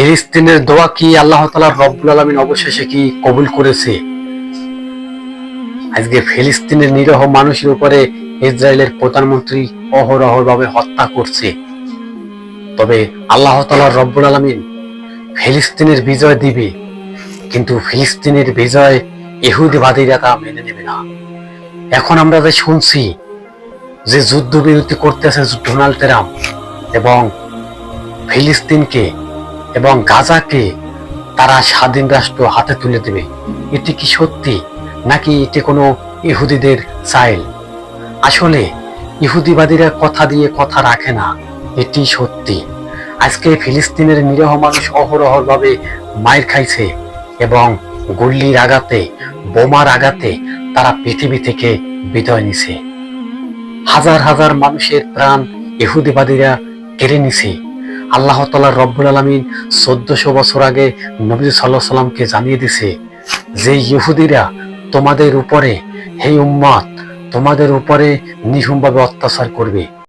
ফিলিস্তিনের দোয়া কি আল্লাহ তালা রব্বুল আলমিন অবশেষে কি কবুল করেছে? আজকে ফিলিস্তিনের নিরহ মানুষের উপরে ইসরায়েলের প্রধানমন্ত্রী অহরহ ভাবে হত্যা করছে। তবে আল্লাহ তালা রব্বুল আলমিন ফিলিস্তিনের বিজয় দিবে, কিন্তু ফিলিস্তিনের বিজয় ইহুদিবাদীরা তা মেনে নেবে না। এখন আমরা যে শুনছি যে যুদ্ধবিরতি করতেছে ডোনাল্ড ট্রাম্প এবং ফিলিস্তিনকে এবং গাজাকে তারা স্বাধীন রাষ্ট্র হাতে তুলে দেবে। এটি কি সত্যি, নাকি এটি কোনো ইহুদিদের চাইল? আসলে, ইহুদিবাদীরা কথা দিয়ে কথা রাখে না, এটি সত্যি। আজকে ফিলিস্তিনের নিরহ মানুষ অহরহর ভাবে মায়ের খাইছে এবং গুল্লির আঘাতে, বোমার আঘাতে তারা পৃথিবী থেকে বিদায় নিছে। হাজার হাজার মানুষের প্রাণ ইহুদিবাদীরা কেড়ে নিছে। আল্লাহ তালা রব্বুল আলমিন চোদ্দশো বছর আগে নবী সাল্লাহ সাল্লামকে জানিয়ে দিছে যে ইহুদিরা তোমাদের উপরে, হে উম্মাদ, তোমাদের উপরে নিহুমভাবে অত্যাচার করবে।